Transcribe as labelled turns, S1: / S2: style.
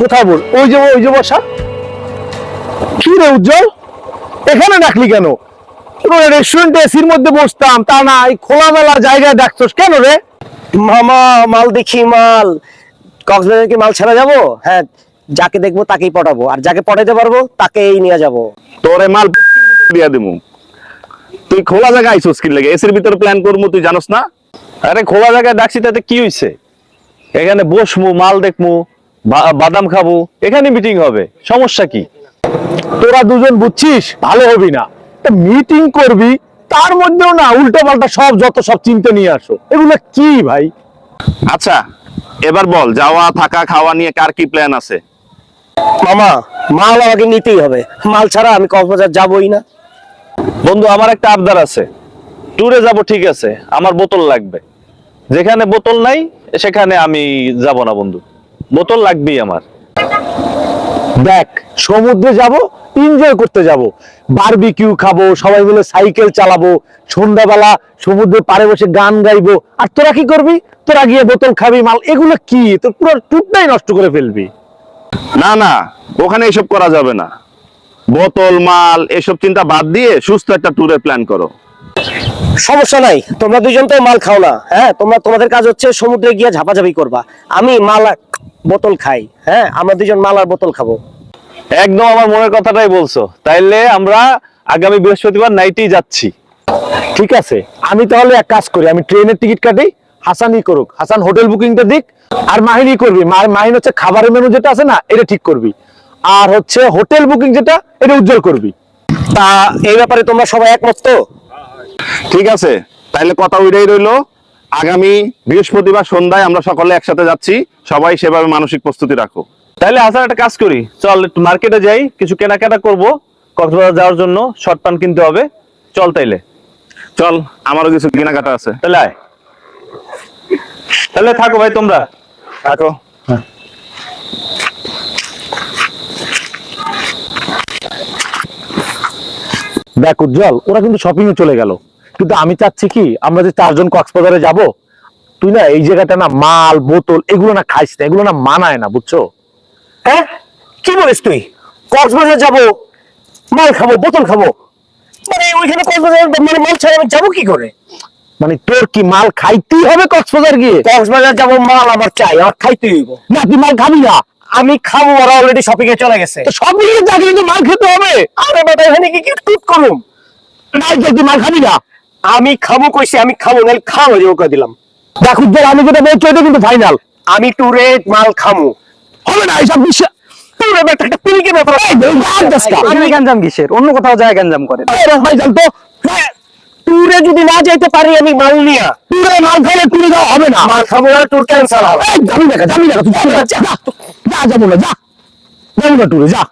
S1: কোথায় বল? ওই যে ওই যে বসা কি রে উজ্জ্বল? এখানে ডাকলি কেন? রেস্টুরেন্টে এসির মধ্যে বসতাম তা না এই খোলামেলা জায়গায় ডাকছস কেন রে?
S2: মামা মাল দেখি মাল। কক্সবাজার কি মাল ছাড়া যাব? হ্যাঁ যাকে দেখব তাকেই পটাবো। আর যাকে পটাইতে পারব তাকেই নিয়ে যাব।
S3: তোরে মাল দিয়া দিমু। তুই খোলা জায়গায় আইসোস কি লাগে? এসির ভিতরে প্ল্যান করব তুই জানোস না? আরে খোলা জায়গায় ডাকছি তাতে কি হইছে? এখানে বসমু মাল দেখমু বা- বাদাম খাব এখানে মিটিং হবে। সমস্যা কি?
S1: তোরা দুজন বুঝছিস ভালো হবি না। মিটিং করবি তার মধ্যেও না উল্টো পাল্টা সব যত সব চিন্তা নিয়ে আসো। এগুলো কি ভাই?
S3: আচ্ছা এবার বল যাওয়া থাকা খাওয়া নিয়ে কার কি প্ল্যান আছে?
S2: মামা মাল আমাকে নিতেই হবে। মাল ছাড়া আমি কক্সবাজার যাবোই না।
S3: বন্ধু আমার একটা আবদার আছে। ট্যুরে যাব ঠিক আছে। আমার বোতল লাগবে। যেখানে বোতল নাই সেখানে আমি যাব না বন্ধু। বোতল লাগবেই আমার।
S1: দেখ সমুদ্রে যাব এনজয় করতে যাব। বারবিকিউ খাব সবাই মিলে সাইকেল চালাবো সন্ধ্যাবেলা সমুদ্রে পাড়ে বসে গান গাইবো। আর তোরা কি করবি? তোরা গিয়ে বোতল খাবি মাল। এগুলো কি? তোর পুরো টুকটাই নষ্ট করে ফেলবি।
S3: না না ওখানে এসব করা যাবে না। বোতল মাল এসব চিন্তা বাদ দিয়ে সুস্থ একটা ট্যুরের প্ল্যান করো।
S2: সমস্যা নাই। তোমরা দুজন তো মাল খাও না হ্যাঁ? তোমরা তোমাদের কাজ হচ্ছে সমুদ্রে গিয়ে ঝাপাঝাপি করবা। আমি মাল বোতল খাই হ্যাঁ? আমরা দুজন মাল আর বোতল খাব।
S3: একদম আমার মনের কথাটাই বলছো। তাইলে আমরা আগামী বৃহস্পতিবার নাইটেই যাচ্ছি।
S1: ঠিক আছে। আমি তাহলে এক কাজ করি আমি ট্রেনের টিকিট কাটি হাসানই করুক। হাসান হোটেল বুকিংটা দিক আর মাহিনী করবি। মাহিন হচ্ছে খাবারের মেনু যেটা আছে না এটা ঠিক করবি। আর হচ্ছে হোটেল বুকিং যেটা এটা উজ্জ্বল করবি।
S2: তা এই ব্যাপারে তোমরা সবাই একমত তো?
S3: ঠিক আছে তাইলে কথা ওইটাই রইল। আগামী বৃহস্পতিবার সন্ধ্যায় আমরা সকলে একসাথে যাচ্ছি। সবাই সেভাবে মানসিক প্রস্তুতি রাখো। তাহলে হাসান একটা কাজ করি। চল একটু মার্কেটে যাই কিছু কেনাকাটা করব কক্সবাজার যাওয়ার জন্য শর্ট প্যান্ট কিনতে হবে। চল তাইলে। চল আমারও কিছু কেনাকাটা আছে। তাহলে আয়। তাহলে থাকো ভাই তোমরা। থাকো।
S1: দেখ উজ্জ্বল ওরা কিন্তু শপিং এ চলে গেল। কিন্তু আমি চাচ্ছি কি আমরা যে চারজন কক্সবাজারে যাব তুই না এই জায়গাটা না মাল বোতল এগুলো না খাইস না এগুলো না মানায় না বুঝছ?
S2: হ্যাঁ? কি বলিস তুই? কক্সবাজার যাব মাল খাব বোতল খাব। মানে ওইখানে কক্সবাজার মানে মাল ছাড়া আমি যাব কি করে?
S1: মানে তোর কি মাল খাইতেই হবে কক্সবাজার গিয়ে?
S2: কক্সবাজার যাব মাল আমার চাই আমার খাইতেই হইব।
S1: না তুই মাল খাবি না।
S2: আমি খাব ওরা অলরেডি শপিং এ চলে গেছে।
S1: তো যাকে কিন্তু মাল খেতে হবে।
S2: আরে বেটা এখানে কি কি টুট করুম?
S1: নাই তুই মাল খাবি না?
S2: আমি খাব কইছি আমি খাব নাহলে খাব যে ওকে দিলাম।
S1: দেখ উজ্জ্বল আমি যেটা বলছি ওটা কিন্তু ফাইনাল
S2: আমি ট্যুরে মাল খামু।
S1: হবে না এইসব
S2: ট্যুরে
S4: কিসের? অন্য কোথাও যায়
S1: ভাইজান তো।
S2: ট্যুরে যদি না যাইতে পারি আমি মাল নিয়া।
S1: টুরে মাল খাইলে টুরে যাওয়া হবে না।
S2: মাল খাব না ট্যুর ক্যান্সেল হবে।
S1: এই, যাবি না যাবি না তুই যাবি না, যা যা যাব না যা যাব না টুরে যা